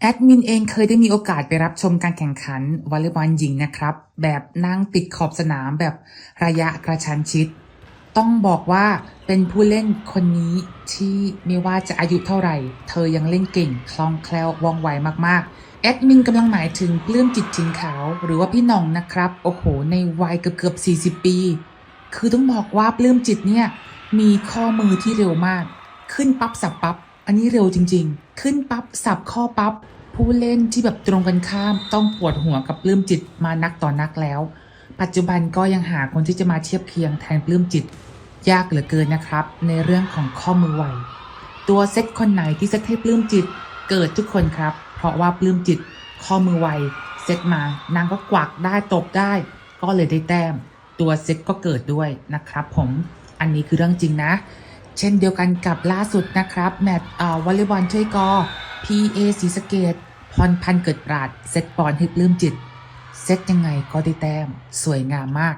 แอดมินเองเคยได้มีโอกาสไปรับชมการแข่งขันวอลเลย์บอลหญิงนะครับ แบบนั่งติดขอบสนามแบบระยะกระชั้นชิด ต้องบอกว่าเป็นผู้เล่นคนนี้ที่ไม่ว่าจะอายุเท่าไหร่ เธอยังเล่นเก่งคล่องแคล่วว่องไวมากๆ แอดมินกำลังหมายถึงปลื้มจิตชิงขาว หรือว่าพี่น่องนะครับ โอ้โห ในวัยเกือบๆ40 ปี คือต้องบอกว่าปลื้มจิตเนี่ยมีข้อมือที่เร็วมาก ขึ้นปั๊บสับปั๊บอันนี้เร็วจริง ๆ ขึ้นปั๊บสับข้อปั๊บผู้เล่นที่แบบตรงกันข้ามต้องปวดหัวกับปลื้มจิตมานักต่อนักแล้ว ปัจจุบันก็ยังหาคนที่จะมาเทียบเคียงแทนปลื้มจิต ยากเหลือเกินนะครับ ในเรื่องของข้อมือไวตัวเซตคนไหนที่เซตให้ปลื้มจิตเกิดทุกคนครับ เพราะว่าปลื้มจิตข้อมือไวเซตมานางก็กวักได้ตบได้ ก็เลยได้แต้ม ตัวเซตก็เกิดด้วยนะครับผมอันนี้คือเรื่องจริงนะ เช่นเดียวกันกับล่าสุดนะครับ แมตช์เอ่อวอลเลย์บอลช่วยกอ PA ศรีสเกตพรพันเกิดปราด เซตบอลให้ปลื้มจิต เซตยังไงก็ได้แต้ม สวยงามมาก